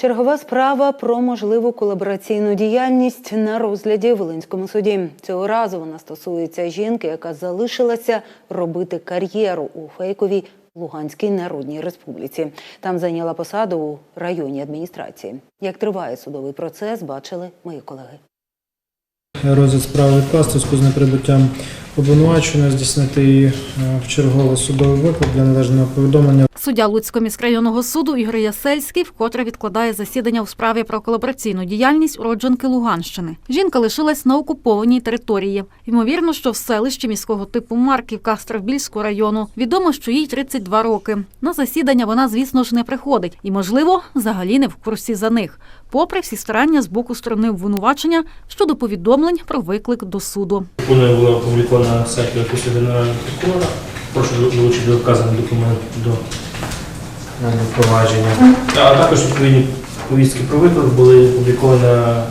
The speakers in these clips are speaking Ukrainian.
Чергова справа про можливу колабораційну діяльність на розгляді в Волинському суді. Цього разу вона стосується жінки, яка залишилася робити кар'єру у фейковій Луганській Народній Республіці. Там зайняла посаду у районній адміністрації. Як триває судовий процес, бачили мої колеги. Розгляд справи відкласти з неприбуттям обвинуваченої, здійснити її е, в черговий судовий виклик для належного повідомлення. Суддя Луцького міськрайонного суду Ігор Ясельський вкотре відкладає засідання у справі про колабораційну діяльність уродженки Луганщини. Жінка лишилась на окупованій території. Ймовірно, що в селищі міського типу Марківка Стравбільського району. Відомо, що їй 32 роки. На засідання вона, звісно ж, не приходить і, можливо, взагалі не в курсі за них, попри всі старання з боку сторони обвинувачення щодо повідомлень про виклик до суду. Воно було опубліковано на сайті Офісу Генерального прокурора. Прошу долучити вказаний документ до Провадження. а також відповідні повістки про виклик були опубліковані на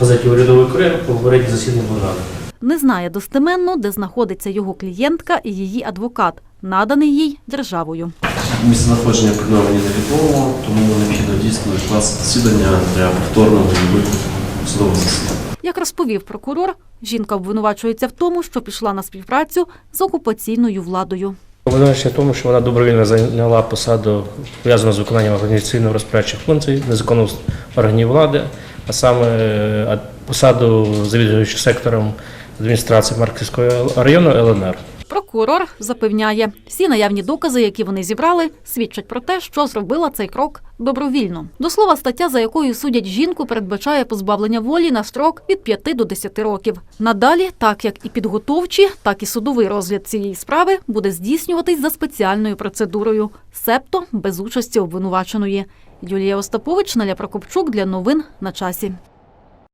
газеті Урядовий кур'єр по попередній засідання Богдана. Не знає достеменно, де знаходиться його клієнтка і її адвокат, наданий їй державою. Місце знаходження повідомлення невідомо, тому необхідно дійсно відкласти засідання для повторного виклику судового засідання. Як розповів прокурор, жінка обвинувачується в тому, що пішла на співпрацю з окупаційною владою. Обвинувачення в тому, що вона добровільно зайняла посаду, пов'язану з виконанням організаційно розпорядчих функцій незаконно органів влади, а саме е, посаду завідувача сектором адміністрації Марківського району ЛНР. Прокурор запевняє, всі наявні докази, які вони зібрали, свідчать про те, що зробила цей крок добровільно. До слова, стаття, за якою судять жінку, передбачає позбавлення волі на строк від 5 до 10 років. Надалі, так як і підготовчі, так і судовий розгляд цієї справи буде здійснюватись за спеціальною процедурою, себто без участі обвинуваченої. Юлія Остапович, Наля Прокопчук для новин на часі.